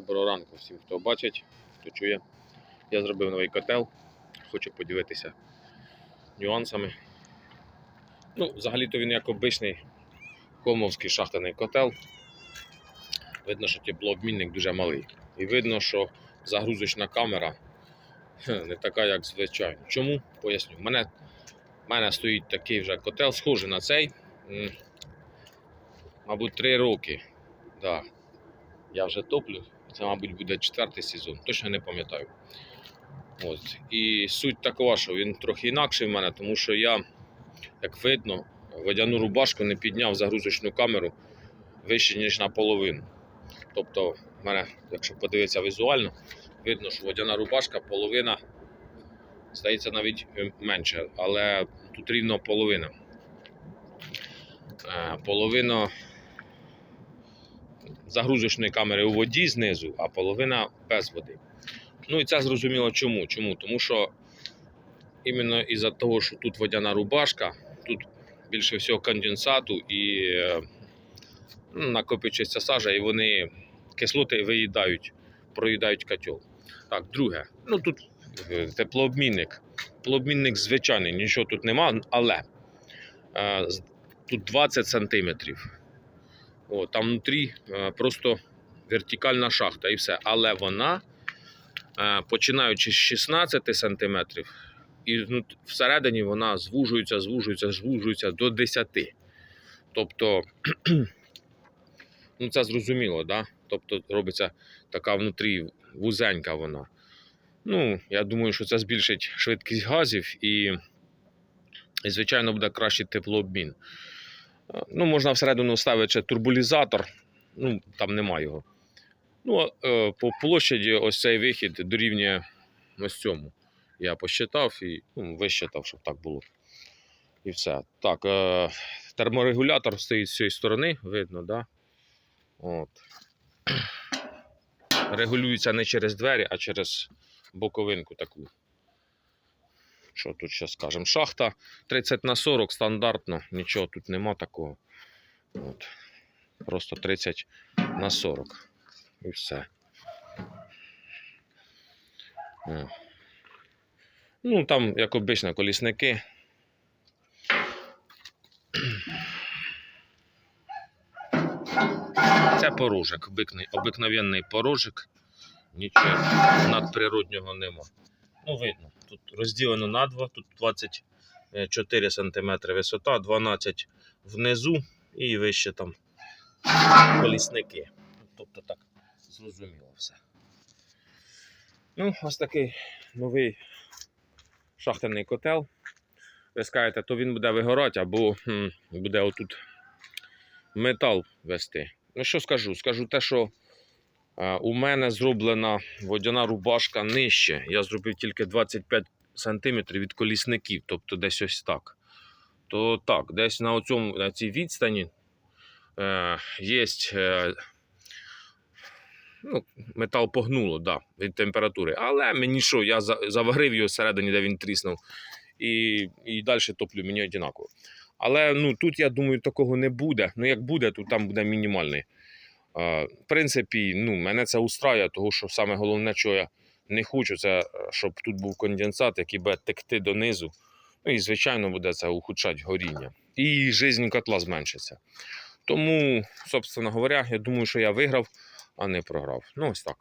Доброго ранку всім, хто бачить, хто чує. Я зробив новий котел. Хочу поділитися нюансами. Ну, взагалі-то він як обичний комовський шахтаний котел. Видно, що теплообмінник дуже малий. І видно, що загрузочна камера не така, як звичайно. Чому? Поясню. У мене, мене стоїть такий вже котел, схожий на цей. Мабуть, 3 роки. Да. Я вже топлю. Це, мабуть, буде четвертий сезон, точно не пам'ятаю. От. І суть такова, що він трохи інакший в мене, тому що я, як видно, водяну рубашку не підняв загрузочну камеру вище, ніж наполовину. Тобто, в мене, якщо подивитися візуально, видно, що водяна рубашка половина здається навіть е, менше, але тут рівно половина. Е, Половина загрузочної камери у воді знизу, а половина без води. Ну і це зрозуміло чому. Чому? Тому що іменно із-за того, що тут водяна рубашка, тут більше всього конденсату і е, ну, накопичується сажа, і вони кислоти виїдають, проїдають котел. Так, друге, ну тут е, теплообмінник. Теплообмінник звичайний, нічого тут нема, але е, тут 20 сантиметрів. О, там внутрі е, просто вертикальна шахта і все. Але вона, е, починаючи з 16 см, і ну, всередині вона звужується, звужується, звужується до 10. Тобто, ну це зрозуміло, да? Тобто робиться така внутрі вузенька вона. Ну, я думаю, що це збільшить швидкість газів і, і звичайно, буде кращий теплообмін. Е, Ну, можна всередину вставити ще турбулізатор, ну там немає його. Ну, е, по площаді ось цей вихід дорівнює ось цьому. Я посчитав і ну, висчитав, щоб так було. І все. Так, е, терморегулятор стоїть з цієї сторони, видно, да? От. Регулюється не через двері, а через боковинку таку. Що тут ще скажемо? Шахта 30 на 40 стандартно, нічого тут нема такого. От. Просто 30 на 40. І все. О. Ну, там, як обично, колісники. Це порожик, обикновенний порожик. Нічого надприроднього нема. Ну, видно, тут розділено на два, тут 24 см висота, 12 внизу і вище там колісники. Тобто так зрозуміло все. Ну, ось такий новий шахтаний котел. Ви скажете, то він буде вигорати або буде отут метал вести. Ну, що скажу? Скажу те, що у мене зроблена водяна рубашка нижче. Я зробив тільки 25 см від колісників, тобто десь ось так. То так, десь на, оцьому, на цій відстані е, є е, ну, метал погнуло да, від температури. Але мені що, я заварив його всередині, де він тріснув, і, і далі топлю мені однаково. Але ну, тут, я думаю, такого не буде. Ну, як буде, то там буде мінімальний. В принципі, ну, мене це устраює, тому що саме головне, що я не хочу, це е, щоб тут був конденсат, який буде текти донизу. Ну і, звичайно, буде це ухудшати горіння. І жизнь котла зменшиться. Тому, собственно говоря, я думаю, що я виграв, а не програв. Ну, ось так.